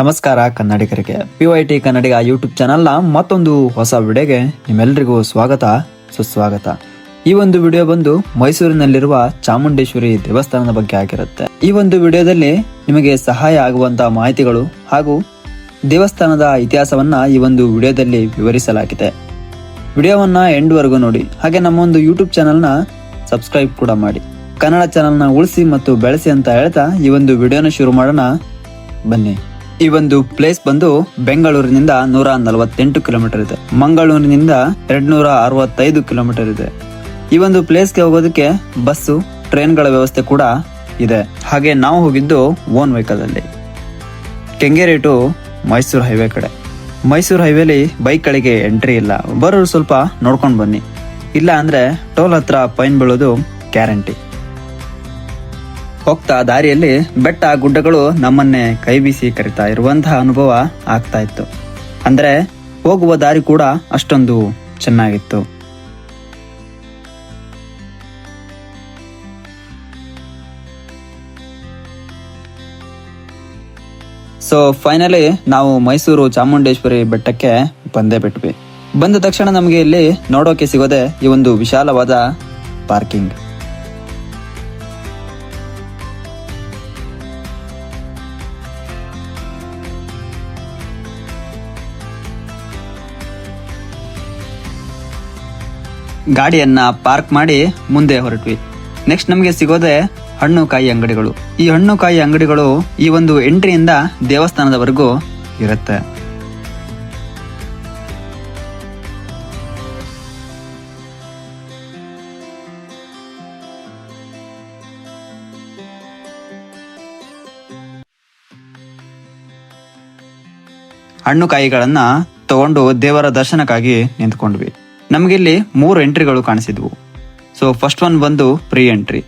ನಮಸ್ಕಾರ ಕನ್ನಡಿಗರಿಗೆ. P Y T Kannadiga YouTube ಚಾನಲ್ನ ಮತ್ತೊಂದು ಹೊಸ ವಿಡಿಯೋಗೆ ನಿಮ್ಮೆಲ್ಲರಿಗೂ ಸ್ವಾಗತ, ಸುಸ್ವಾಗತ. ಈ ಒಂದು ವಿಡಿಯೋ ಬಂದು ಮೈಸೂರಿನಲ್ಲಿರುವ ಚಾಮುಂಡೇಶ್ವರಿ ದೇವಸ್ಥಾನದ ಬಗ್ಗೆ ಆಗಿರುತ್ತೆ. ಈ ಒಂದು ವಿಡಿಯೋದಲ್ಲಿ ನಿಮಗೆ ಸಹಾಯ ಆಗುವಂತಹ ಮಾಹಿತಿಗಳು ಹಾಗೂ ದೇವಸ್ಥಾನದ ಇತಿಹಾಸವನ್ನ ಈ ಒಂದು ವಿಡಿಯೋದಲ್ಲಿ ವಿವರಿಸಲಾಗಿದೆ. ವಿಡಿಯೋವನ್ನ ಎಂಡ್ವರೆಗೂ ನೋಡಿ. ಹಾಗೆ ನಮ್ಮ ಒಂದು ಯೂಟ್ಯೂಬ್ ಚಾನಲ್ನ ಸಬ್ಸ್ಕ್ರೈಬ್ ಕೂಡ ಮಾಡಿ. ಕನ್ನಡ ಚಾನಲ್ನ ಉಳಿಸಿ ಮತ್ತು ಬೆಳೆಸಿ ಅಂತ ಹೇಳ್ತಾ ಈ ಒಂದು ವಿಡಿಯೋನ ಶುರು ಮಾಡೋಣ. ಬನ್ನಿ. ಈ ಒಂದು ಪ್ಲೇಸ್ ಬಂದು ಬೆಂಗಳೂರಿನಿಂದ ನೂರ ನಲವತ್ತೆಂಟು ಕಿಲೋಮೀಟರ್ ಇದೆ. ಮಂಗಳೂರಿನಿಂದ ಎರಡ್ ನೂರ ಅರವತ್ತೈದು ಕಿಲೋಮೀಟರ್ ಇದೆ. ಈ ಒಂದು ಪ್ಲೇಸ್ಗೆ ಹೋಗೋದಕ್ಕೆ ಬಸ್ಸು ಟ್ರೈನ್ಗಳ ವ್ಯವಸ್ಥೆ ಕೂಡ ಇದೆ. ಹಾಗೆ ನಾವು ಹೋಗಿದ್ದು ಓನ್ ವೆಹಿಕಲ್ ಅಲ್ಲಿ. ಕೆಂಗೇರಿ ಟು ಮೈಸೂರು ಹೈವೇ ಕಡೆ. ಮೈಸೂರು ಹೈವೇಲಿ ಬೈಕ್ಗಳಿಗೆ ಎಂಟ್ರಿ ಇಲ್ಲ. ಬರೋರು ಸ್ವಲ್ಪ ನೋಡ್ಕೊಂಡು ಬನ್ನಿ. ಇಲ್ಲ ಅಂದ್ರೆ ಟೋಲ್ ಹತ್ರ ಫೈನ್ ಬೀಳೋದು ಗ್ಯಾರಂಟಿ ಹೋಗ್ತಾ ದಾರಿಯಲ್ಲಿ ಬೆಟ್ಟ ಗುಡ್ಡಗಳು ನಮ್ಮನ್ನೇ ಕೈ ಬೀಸಿ ಕರಿತಾ ಇರುವಂತಹ ಅನುಭವ ಆಗ್ತಾ ಇತ್ತು. ಅಂದ್ರೆ ಹೋಗುವ ದಾರಿ ಕೂಡ ಅಷ್ಟೊಂದು ಚೆನ್ನಾಗಿತ್ತು. ಸೊ ಫೈನಲಿ ನಾವು ಮೈಸೂರು ಚಾಮುಂಡೇಶ್ವರಿ ಬೆಟ್ಟಕ್ಕೆ ಬಂದೇ ಬಿಟ್ವಿ. ಬಂದ ತಕ್ಷಣ ನಮಗೆ ಇಲ್ಲಿ ನೋಡೋಕೆ ಸಿಗೋದೆ ಈ ಒಂದು ವಿಶಾಲವಾದ ಪಾರ್ಕಿಂಗ್. ಗಾಡಿಯನ್ನ ಪಾರ್ಕ್ ಮಾಡಿ ಮುಂದೆ ಹೊರಟ್ವಿ. ನೆಕ್ಸ್ಟ್ ನಮಗೆ ಸಿಗೋದೆ ಹಣ್ಣು ಕಾಯಿ ಅಂಗಡಿಗಳು. ಈ ಹಣ್ಣು ಕಾಯಿ ಅಂಗಡಿಗಳು ಈ ಒಂದು ಎಂಟ್ರಿಯಿಂದ ದೇವಸ್ಥಾನದವರೆಗೂ ಇರುತ್ತೆ. ಹಣ್ಣು ಕಾಯಿಗಳನ್ನು ತಗೊಂಡು ದೇವರ ದರ್ಶನಕ್ಕಾಗಿ ನಿಂತ್ಕೊಂಡ್ವಿ. ನಮಗಿಲ್ಲಿ ಮೂರು ಎಂಟ್ರಿಗಳು ಕಾಣಿಸಿದ್ವು. ಸೊ ಫಸ್ಟ್ ಒನ್ ಬಂದು free entry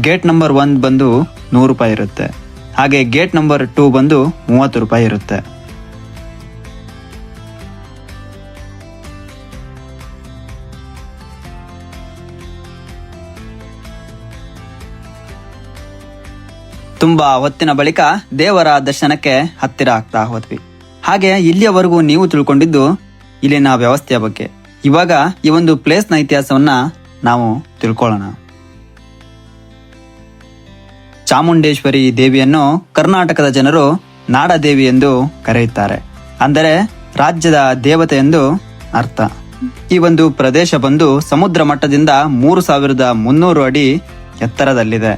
gate number one ಬಂದು ನೂರು ರೂಪಾಯಿ ಇರುತ್ತೆ. ಹಾಗೆ ಗೇಟ್ ನಂಬರ್ ಟೂ ಬಂದು ಮೂವತ್ತು ರೂಪಾಯಿ ಇರುತ್ತೆ. ತುಂಬಾ ಹೊತ್ತಿನ ಬಳಿಕ ದೇವರ ದರ್ಶನಕ್ಕೆ ಹತ್ತಿರ ಆಗ್ತಾ ಹೋದ್ವಿ. ಹಾಗೆ ಇಲ್ಲಿಯವರೆಗೂ ನೀವು ತಿಳ್ಕೊಂಡಿದ್ದು ಇಲ್ಲಿನ ವ್ಯವಸ್ಥೆಯ ಬಗ್ಗೆ. ಇವಾಗ ಈ ಒಂದು ಪ್ಲೇಸ್ನ ಇತಿಹಾಸವನ್ನ ನಾವು ತಿಳ್ಕೊಳ್ಳೋಣ. ಚಾಮುಂಡೇಶ್ವರಿ ದೇವಿಯನ್ನು ಕರ್ನಾಟಕದ ಜನರು ನಾಡದೇವಿ ಎಂದು ಕರೆಯುತ್ತಾರೆ. ಅಂದರೆ ರಾಜ್ಯದ ದೇವತೆ ಎಂದು ಅರ್ಥ. ಈ ಒಂದು ಪ್ರದೇಶ ಬಂದು ಸಮುದ್ರ ಮಟ್ಟದಿಂದ ಮೂರು ಸಾವಿರದ ಮುನ್ನೂರು ಅಡಿ ಎತ್ತರದಲ್ಲಿದೆ.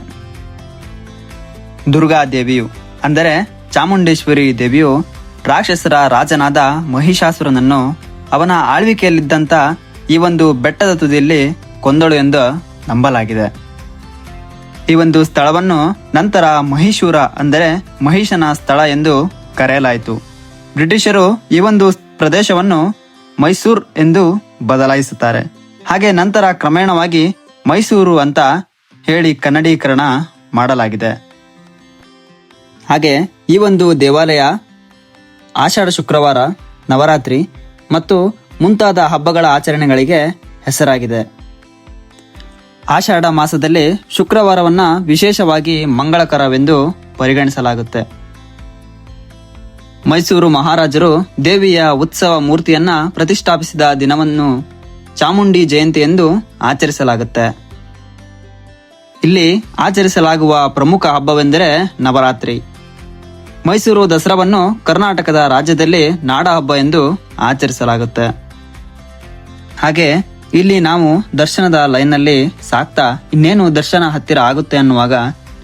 ದುರ್ಗಾ ದೇವಿಯು, ಅಂದರೆ ಚಾಮುಂಡೇಶ್ವರಿ ದೇವಿಯು ರಾಕ್ಷಸರ ರಾಜನಾದ ಮಹಿಷಾಸುರನನ್ನು ಅವನ ಆಳ್ವಿಕೆಯಲ್ಲಿದ್ದಂತ ಈ ಒಂದು ಬೆಟ್ಟದ ತುದಿಯಲ್ಲಿ ಕೊಂದಳು ಎಂದು ನಂಬಲಾಗಿದೆ. ಈ ಒಂದು ಸ್ಥಳವನ್ನು ನಂತರ ಮಹಿಷೂರ ಅಂದರೆ ಮಹಿಷನ ಸ್ಥಳ ಎಂದು ಕರೆಯಲಾಯಿತು. ಬ್ರಿಟಿಷರು ಈ ಒಂದು ಪ್ರದೇಶವನ್ನು ಮೈಸೂರ್ ಎಂದು ಬದಲಾಯಿಸುತ್ತಾರೆ. ಹಾಗೆ ನಂತರ ಕ್ರಮೇಣವಾಗಿ ಮೈಸೂರು ಅಂತ ಹೇಳಿ ಕನ್ನಡೀಕರಣ ಮಾಡಲಾಗಿದೆ. ಹಾಗೆ ಈ ಒಂದು ದೇವಾಲಯ ಆಷಾಢ ಶುಕ್ರವಾರ, ನವರಾತ್ರಿ ಮತ್ತು ಮುಂತಾದ ಹಬ್ಬಗಳ ಆಚರಣೆಗಳಿಗೆ ಹೆಸರಾಗಿದೆ. ಆಷಾಢ ಮಾಸದಲ್ಲಿ ಶುಕ್ರವಾರವನ್ನ ವಿಶೇಷವಾಗಿ ಮಂಗಳಕರವೆಂದು ಪರಿಗಣಿಸಲಾಗುತ್ತೆ. ಮೈಸೂರು ಮಹಾರಾಜರು ದೇವಿಯ ಉತ್ಸವ ಮೂರ್ತಿಯನ್ನ ಪ್ರತಿಷ್ಠಾಪಿಸಿದ ದಿನವನ್ನು ಚಾಮುಂಡಿ ಜಯಂತಿ ಎಂದು ಆಚರಿಸಲಾಗುತ್ತೆ. ಇಲ್ಲಿ ಆಚರಿಸಲಾಗುವ ಪ್ರಮುಖ ಹಬ್ಬವೆಂದರೆ ನವರಾತ್ರಿ. ಮೈಸೂರು ದಸರಾವನ್ನು ಕರ್ನಾಟಕದ ರಾಜ್ಯದಲ್ಲಿ ನಾಡ ಹಬ್ಬ ಎಂದು ಆಚರಿಸಲಾಗುತ್ತೆ. ಹಾಗೆ ಇಲ್ಲಿ ನಾವು ದರ್ಶನದ ಲೈನ್ನಲ್ಲಿ ಸಾಕ್ತಾ ಇನ್ನೇನು ದರ್ಶನ ಹತ್ತಿರ ಆಗುತ್ತೆ ಅನ್ನುವಾಗ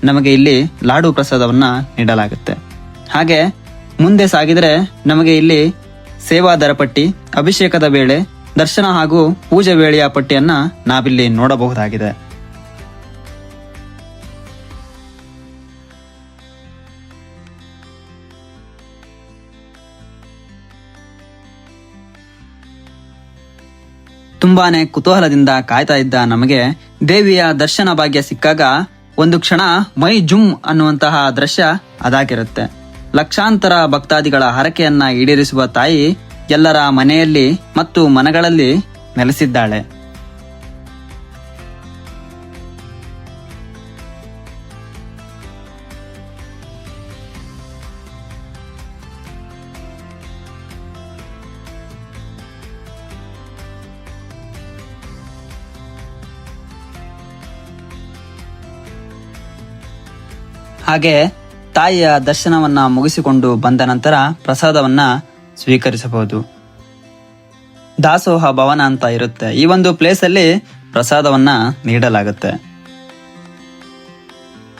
ನಮಗೆ ಇಲ್ಲಿ ಲಾಡು ಪ್ರಸಾದವನ್ನ ನೀಡಲಾಗುತ್ತೆ. ಹಾಗೆ ಮುಂದೆ ಸಾಗಿದರೆ ನಮಗೆ ಇಲ್ಲಿ ಸೇವಾ ದರ ಪಟ್ಟಿ, ಅಭಿಷೇಕದ ವೇಳೆ ದರ್ಶನ ಹಾಗೂ ಪೂಜೆ ವೇಳೆಯ ಪಟ್ಟಿಯನ್ನ ನಾವಿಲ್ಲಿ ನೋಡಬಹುದಾಗಿದೆ. ತುಂಬಾನೇ ಕುತೂಹಲದಿಂದ ಕಾಯ್ತಾ ಇದ್ದ ನಮಗೆ ದೇವಿಯ ದರ್ಶನ ಭಾಗ್ಯ ಸಿಕ್ಕಾಗ ಒಂದು ಕ್ಷಣ ಮೈ ಜುಮ್ ಅನ್ನುವಂತಹ ದೃಶ್ಯ ಅದಾಗಿರುತ್ತೆ. ಲಕ್ಷಾಂತರ ಭಕ್ತಾದಿಗಳ ಹರಕೆಯನ್ನ ಈಡೇರಿಸುವ ತಾಯಿ ಎಲ್ಲರ ಮನೆಯಲ್ಲಿ ಮತ್ತು ಮನಗಳಲ್ಲಿ ನೆಲೆಸಿದ್ದಾಳೆ. ಹಾಗೆ ತಾಯಿಯ ದರ್ಶನವನ್ನ ಮುಗಿಸಿಕೊಂಡು ಬಂದ ನಂತರ ಪ್ರಸಾದವನ್ನ ಸ್ವೀಕರಿಸಬಹುದು. ದಾಸೋಹ ಭವನ ಅಂತ ಇರುತ್ತೆ. ಈ ಒಂದು ಪ್ಲೇಸಲ್ಲಿ ಪ್ರಸಾದವನ್ನ ನೀಡಲಾಗುತ್ತೆ.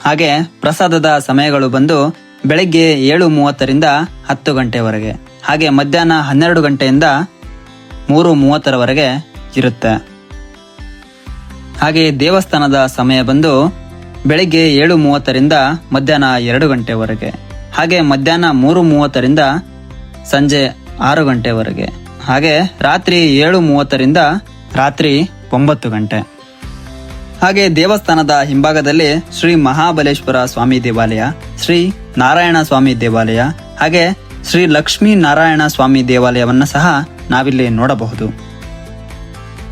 ಹಾಗೆ ಪ್ರಸಾದದ ಸಮಯಗಳು ಬಂದು ಬೆಳಗ್ಗೆ ಏಳು ಮೂವತ್ತರಿಂದ ಹತ್ತು ಗಂಟೆವರೆಗೆ, ಹಾಗೆ ಮಧ್ಯಾಹ್ನ ಹನ್ನೆರಡು ಗಂಟೆಯಿಂದ ಮೂರು ಮೂವತ್ತರವರೆಗೆ ಇರುತ್ತೆ. ಹಾಗೆ ದೇವಸ್ಥಾನದ ಸಮಯ ಬಂದು ಬೆಳಿಗ್ಗೆ ಏಳು ಮೂವತ್ತರಿಂದ ಮಧ್ಯಾಹ್ನ ಎರಡು ಗಂಟೆವರೆಗೆ. ಹಾಗೆ ಮಧ್ಯಾಹ್ನ ಮೂರು ಮೂವತ್ತರಿಂದ ಸಂಜೆ ಆರು ಗಂಟೆವರೆಗೆ. ಹಾಗೆ ರಾತ್ರಿ ಏಳು ಮೂವತ್ತರಿಂದ ರಾತ್ರಿ ಒಂಬತ್ತು ಗಂಟೆ. ಹಾಗೆ ದೇವಸ್ಥಾನದ ಹಿಂಭಾಗದಲ್ಲಿ ಶ್ರೀ ಮಹಾಬಲೇಶ್ವರ ಸ್ವಾಮಿ ದೇವಾಲಯ, ಶ್ರೀ ನಾರಾಯಣ ಸ್ವಾಮಿ ದೇವಾಲಯ, ಹಾಗೆ ಶ್ರೀ ಲಕ್ಷ್ಮೀ ನಾರಾಯಣ ಸ್ವಾಮಿ ದೇವಾಲಯವನ್ನ ಸಹ ನಾವಿಲ್ಲಿ ನೋಡಬಹುದು.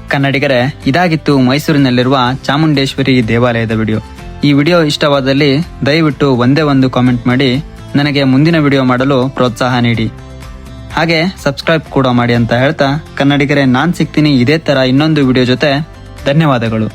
ಕನ್ನಡಿಗರೇ, ಇದಾಗಿತ್ತು ಮೈಸೂರಿನಲ್ಲಿರುವ ಚಾಮುಂಡೇಶ್ವರಿ ದೇವಾಲಯದ ವಿಡಿಯೋ. ಈ ವಿಡಿಯೋ ಇಷ್ಟವಾದಲ್ಲಿ ದಯವಿಟ್ಟು ಒಂದೇ ಒಂದು ಕಾಮೆಂಟ್ ಮಾಡಿ, ನನಗೆ ಮುಂದಿನ ವಿಡಿಯೋ ಮಾಡಲು ಪ್ರೋತ್ಸಾಹ ನೀಡಿ. ಹಾಗೆ ಸಬ್ಸ್ಕ್ರೈಬ್ ಕೂಡ ಮಾಡಿ ಅಂತ ಹೇಳ್ತಾ, ಕನ್ನಡಿಗರೇ, ನಾನು ಸಿಗ್ತೀನಿ ಇದೇ ತರ ಇನ್ನೊಂದು ವಿಡಿಯೋ ಜೊತೆ. ಧನ್ಯವಾದಗಳು.